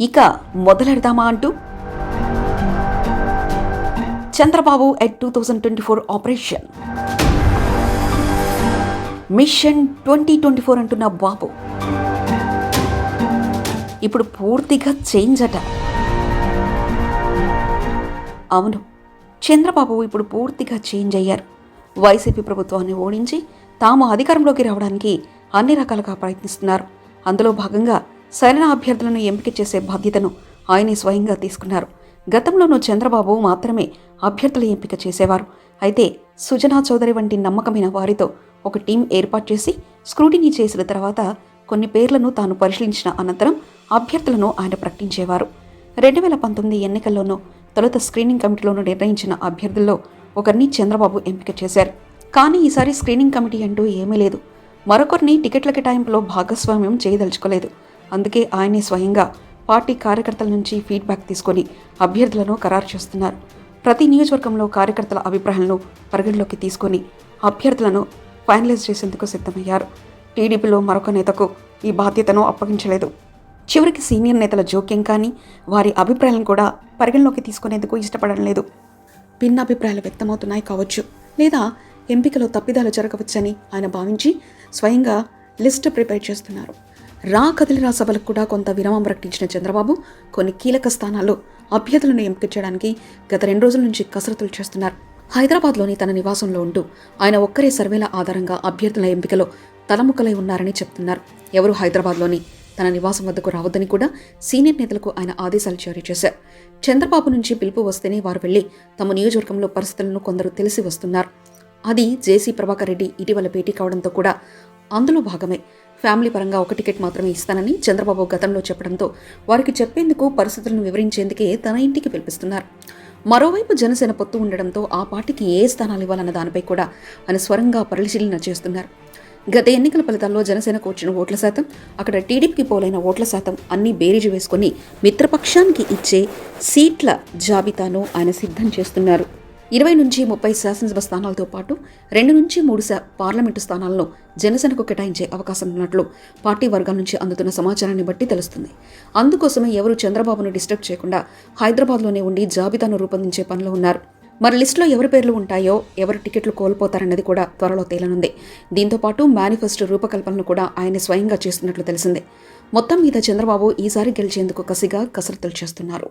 ఇక మొదలెడదామా అంటూ? Chandrababu at two thousand twenty four operation mission twenty twenty four అంటున్న బాబు. ఇప్పుడు పూర్తిగా చేంజ్ అట. అవును చంద్రబాబు ఇప్పుడు పూర్తిగా చేంజ్ అయ్యారు. వైసీపీ ప్రభుత్వాన్ని ఓడించి తాము అధికారంలోకి రావడానికి అన్ని రకాలుగా ప్రయత్నిస్తున్నారు. అందులో భాగంగా సరైన అభ్యర్థులను ఎంపిక చేసే బాధ్యతను ఆయనే స్వయంగా తీసుకున్నారు. గతంలోనూ చంద్రబాబు మాత్రమే అభ్యర్థుల ఎంపిక చేసేవారు. అయితే సుజనా చౌదరి వంటి నమ్మకమైన వారితో ఒక టీం ఏర్పాటు చేసి స్క్రూటినీ చేసిన తర్వాత కొన్ని పేర్లను తాను పరిశీలించిన అనంతరం అభ్యర్థులను ఆయన ప్రకటించేవారు. రెండు వేల పంతొమ్మిది ఎన్నికల్లోనూ తొలుత స్క్రీనింగ్ కమిటీలోనూ నిర్ణయించిన అభ్యర్థుల్లో ఒకరిని చంద్రబాబు ఎంపిక చేశారు. కానీ ఈసారి స్క్రీనింగ్ కమిటీ అంటూ ఏమీ లేదు. మరొకరిని టికెట్ల కేటాయింపులో భాగస్వామ్యం చేయదలుచుకోలేదు. అందుకే ఆయనే స్వయంగా పార్టీ కార్యకర్తల నుంచి ఫీడ్బ్యాక్ తీసుకొని అభ్యర్థులను ఖరారు చేస్తున్నారు. ప్రతి నియోజకవర్గంలో కార్యకర్తల అభిప్రాయాలను పరిగణలోకి తీసుకొని అభ్యర్థులను ఫైనలైజ్ చేసేందుకు సిద్ధమయ్యారు. టీడీపీలో మరొక నేతకు ఈ బాధ్యతను అప్పగించలేదు. చివరికి సీనియర్ నేతల జోక్యం కానీ వారి అభిప్రాయాలను కూడా పరిగణలోకి తీసుకునేందుకు ఇష్టపడడం లేదు. భిన్నాభిప్రాయాలు వ్యక్తమవుతున్నాయి కావచ్చు లేదా ఎంపికలో తప్పిదాలు జరగవచ్చని ఆయన భావించి స్వయంగా లిస్ట్ ప్రిపేర్ చేస్తున్నారు. రా కదిలిరా సభలకు కూడా కొంత విరామం ప్రకటించిన చంద్రబాబు కొన్ని కీలక స్థానాల్లో అభ్యర్థులను ఎంపిక చేయడానికి గత రెండు రోజుల నుంచి కసరత్తులు చేస్తున్నారు. హైదరాబాద్లోని తన నివాసంలో ఉంటూ ఆయన ఒక్కరే సర్వేల ఆధారంగా అభ్యర్థుల ఎంపికలో తలముఖలై ఉన్నారని చెప్తున్నారు. ఎవరు హైదరాబాద్లోని తన నివాసం వద్దకు రావద్దని కూడా సీనియర్ నేతలకు ఆయన ఆదేశాలు జారీ చేశారు. చంద్రబాబు నుంచి పిలుపు వస్తేనే వారు వెళ్ళి తమ నియోజకవర్గంలో పరిస్థితులను కొందరు తెలిసి వస్తున్నారు. అది జేసీ ప్రభాకర్ రెడ్డి ఇటీవల భేటీ కావడంతో కూడా అందులో భాగమే ఫ్యామిలీ పరంగా ఒక టికెట్ మాత్రమే ఇస్తానని చంద్రబాబు గతంలో చెప్పడంతో వారికి చెప్పేందుకు పరిస్థితులను వివరించేందుకే తన ఇంటికి పిలిపిస్తున్నారు. మరోవైపు జనసేన పొత్తు ఉండడంతో ఆ పార్టీకి ఏ స్థానాలు ఇవ్వాలన్న దానిపై కూడా ఆయన స్వరంగా పరిశీలన చేస్తున్నారు. గత ఎన్నికల ఫలితాల్లో జనసేనకు వచ్చిన ఓట్ల శాతం అక్కడ టీడీపీకి పోలైన ఓట్ల శాతం అన్ని బేరీజు వేసుకొని మిత్రపక్షానికి ఇచ్చే సీట్ల జాబితాను ఆయన సిద్ధం చేస్తున్నారు. ఇరవై నుంచి ముప్పై శాసనసభ స్థానాలతో పాటు రెండు నుంచి మూడు పార్లమెంటు స్థానాలను జనసేనకు కేటాయించే అవకాశం ఉన్నట్లు పార్టీ వర్గాల నుంచి అందుతున్న సమాచారాన్ని బట్టి తెలుస్తుంది. అందుకోసమే ఎవరు చంద్రబాబును డిస్టర్బ్ చేయకుండా హైదరాబాద్లోనే ఉండి జాబితాను రూపొందించే పనిలో ఉన్నారు. మరి లిస్టులో ఎవరి పేర్లు ఉంటాయో ఎవరు టికెట్లు కోల్పోతారన్నది కూడా త్వరలో తేలనుంది. దీంతో పాటు మేనిఫెస్టో రూపకల్పనను కూడా ఆయన స్వయంగా చేస్తున్నట్లు తెలిసిందే. మొత్తం మీద చంద్రబాబు ఈసారి గెలిచేందుకు కసిగా కసరత్తులు చేస్తున్నారు.